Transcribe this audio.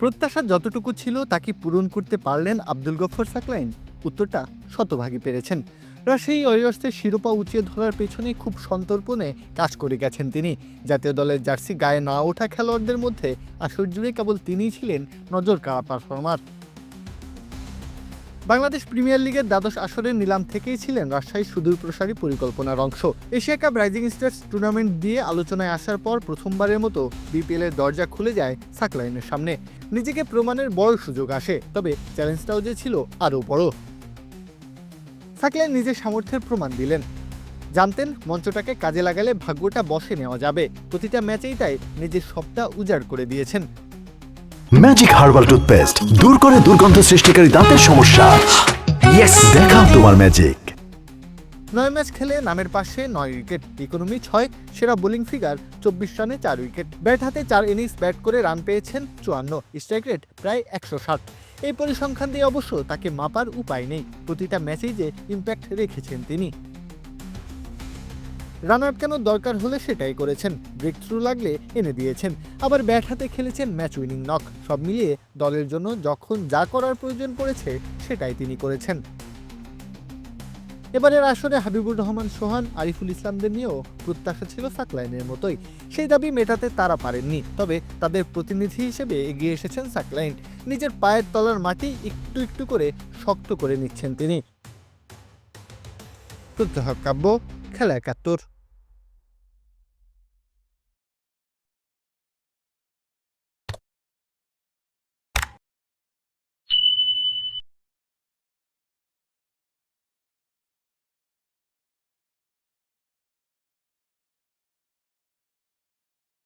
প্রত্যাশা যতটুকু ছিল তা কি পূরণ করতে পারলেন আব্দুল গফর সাকলাইন? উত্তরটা শতভাগই পেরেছেন। রাশিয়াই ওয়ারিয়র্সের শিরোপা উঁচিয়ে ধরার পেছনে খুব সন্তর্পণে কাজ করে গেছেন তিনি। জাতীয় দলের জার্সি গায়ে না ওঠা খেলোয়াড়দের মধ্যে আসর জুড়ে কেবল তিনিই ছিলেন নজর কাড়া পারফর্মার বাংলাদেশ প্রিমিয়ার লিগের দ্বাদশ আসরের নিলাম থেকেই ছিলেন রাজশাহীর সুদূর প্রসারী পরিকল্পনার অংশ। Asia cup rising stars tournament দিয়ে আলোচনায় আসার পর প্রথমবারের মতো বিপিএল এর দরজা খুলে যায় সাকলাইনের সামনে। নিজেকে প্রমাণের বড় সুযোগ আসে, তবে চ্যালেঞ্জটাও যে ছিল আরও বড়। সাকলাইন নিজের সামর্থ্যের প্রমাণ দিলেন। জানতেন মঞ্চটাকে কাজে লাগালে ভাগ্যটা বসে নেওয়া যাবে। প্রতিটা ম্যাচেই তাই নিজের সবটা উজাড় করে দিয়েছেন। ম্যাজিক হার্বাল টুথপেস্ট দূর করে দুর্গন্ধ সৃষ্টিকারী দাঁতের সমস্যা। ইয়েস দেখাও তোমার ম্যাজিক নয় ম্যাচ খেলে নামের পাশে নয় উইকেট ইকোনমি ছয়, সেরা বোলিং ফিগার চব্বিশ রানে চার উইকেট। ব্যাট হাতে চার ইনিংস ব্যাট করে রান পেয়েছেন চুয়ান্ন স্ট্রাইক রেট প্রায় একশো ষাট। এই পরিসংখ্যান দিয়ে অবশ্য তাকে মাপার উপায় নেই। প্রতিটা ম্যাচেই যে ইম্প্যাক্ট রেখেছেন তিনি। রান আটকানোর দরকার হলে সেটাই করেছেন। ব্রেক থ্রু লাগলে এনে দিয়েছেন। আবার ব্যাট হাতে খেলেছেন ম্যাচ উইনিং নক। সব মিলিয়ে দলের জন্য যখন যা করার প্রয়োজন পড়েছে, সেটাই তিনি করেছেন। এবারের আসরে হাবিবুর রহমান, সোহান, আরিফুল ইসলামদের নিয়েও প্রত্যাশা ছিল সাকলাইনের মতোই। সেই দাবি মেটাতে তারা পারেননি, তবে তাদের প্রতিনিধি হিসেবে এগিয়ে এসেছেন সাকলাইন। নিজের পায়ের তলার মাটি একটু একটু করে শক্ত করে নিচ্ছেন তিনি। প্রত্যহ কাব্য খেলা একাত্তর